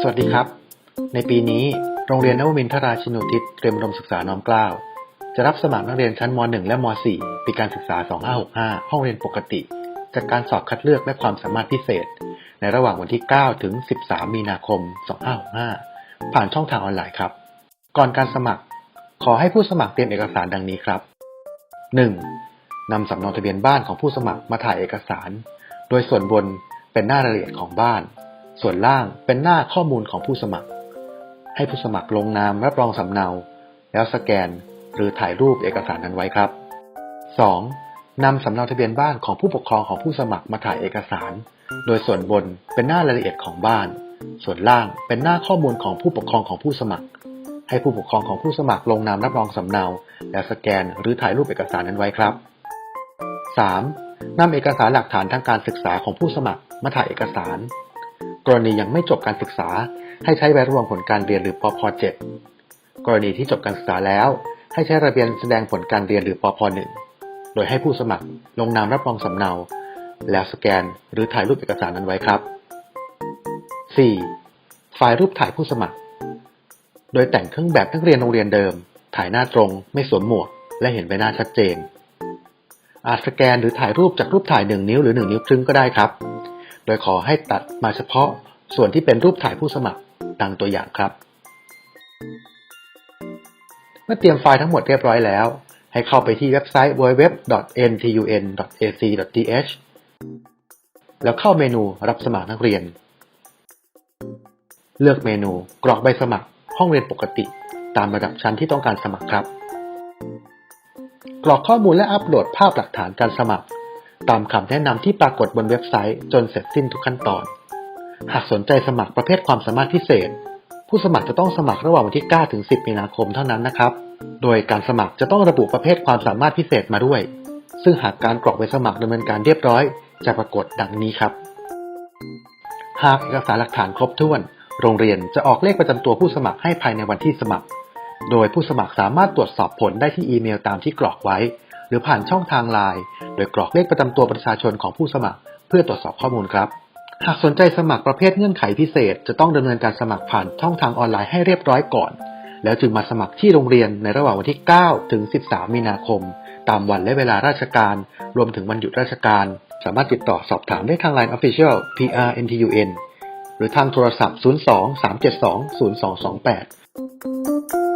สวัสดีครับ ในปีนี้โรงเรียนนวมินทราชินุทิศเตรียมอุดมศึกษาน้อมเกล้าจะรับสมัครนักเรียนชั้นม .1 และม .4 ปีการศึกษา 2565 ห้องเรียนปกติ จากการสอบคัดเลือกและความสามารถพิเศษ ในระหว่างวันที่ 9 ถึง 13 มีนาคม 2565 ผ่านช่องทางออนไลน์ครับ ก่อนการสมัคร ขอให้ผู้สมัครเตรียมเอกสารดังนี้ครับ 1. นำสำเนาทะเบียนบ้านของผู้สมัครมาถ่ายเอกสาร โดยส่วนบน เป็นหน้ารายละเอียดของบ้าน ส่วนล่างเป็นหน้าข้อมูลของผู้สมัคร ให้ผู้สมัครลงนามรับรองสำเนา แล้วสแกน หรือถ่ายรูปเอกสารนั้นไว้ครับ 2. นำสำเนาทะเบียนบ้านของผู้ปกครองของผู้สมัครมาถ่ายเอกสาร โดยส่วนบนเป็นหน้ารายละเอียดของบ้าน ส่วนล่างเป็นหน้าข้อมูลของผู้ปกครองของผู้สมัคร ให้ผู้ปกครองของผู้สมัครลงนามรับรองสำเนา แล้วสแกน หรือถ่ายรูปเอกสารนั้นไว้ครับ 3. นำเอกสารหลักฐานทางการศึกษาของผู้สมัครมาถ่ายเอกสาร กรณียังไม่จบการศึกษา ให้ใช้ใบรับรองผลการเรียนหรือปพ .7 กรณีที่จบการศึกษาแล้ว ให้ใช้ระเบียนแสดงผลการเรียนหรือปพ .1 โดยให้ผู้สมัครลงนามรับรองสำเนา แล้วสแกนหรือถ่ายรูปเอกสารนั้นไว้ครับ 4. ไฟล์รูปถ่ายผู้สมัคร โดยแต่งเครื่องแบบนักเรียนโรงเรียนเดิม ถ่ายหน้าตรง ไม่สวมหมวก และเห็นใบหน้าชัดเจน อาจสแกนหรือถ่ายรูปจากรูปถ่าย 1 นิ้วหรือ 1 นิ้วครึ่งก็ได้ครับ โดยขอให้ตัดมาเฉพาะส่วนที่เป็นรูปถ่ายผู้สมัครดังตัวอย่างครับ เมื่อเตรียมไฟล์ทั้งหมดเรียบร้อยแล้ว ให้เข้าไปที่เว็บไซต์ www.ntun.ac.th แล้วเข้าเมนูรับสมัครนักเรียน เลือกเมนูกรอกใบสมัครห้องเรียนปกติ ตามระดับชั้นที่ต้องการสมัครครับ รอกข้อมูลและอัปโหลดภาพหลักฐานการสมัคร ตามคำแนะนำที่ปรากฏบนเว็บไซต์จนเสร็จสิ้นทุกขั้นตอน หากสนใจสมัครประเภทความสามารถพิเศษ ผู้สมัครจะต้องสมัครระหว่างวันที่ 9 ถึง 10 มีนาคมเท่านั้นนะครับ โดยการสมัครจะต้องระบุประเภทความสามารถพิเศษมาด้วย ซึ่งหากการกรอกใบสมัครดำเนินการเรียบร้อย จะปรากฏดังนี้ครับ หากเอกสารหลักฐานครบถ้วน โรงเรียนจะออกเลขประจำตัวผู้สมัครให้ภายในวันที่สมัคร โดยผู้สมัครสามารถตรวจสอบผลได้ที่อีเมลตามที่กรอกไว้ หรือผ่านช่องทางไลน์โดยกรอกเลขประจำตัวประชาชนของผู้สมัคร เพื่อตรวจสอบข้อมูลครับ หากสนใจสมัครประเภทเงื่อนไขพิเศษ จะต้องดำเนินการสมัครผ่านช่องทางออนไลน์ให้เรียบร้อยก่อน แล้วจึงมาสมัครที่โรงเรียนในระหว่างวันที่ 9 ถึง 13 มีนาคม ตามวันและเวลาราชการ รวมถึงวันหยุดราชการ สามารถติดต่อสอบถามได้ทาง Line Official PRNTUN หรือทางโทรศัพท์ 02 372 0228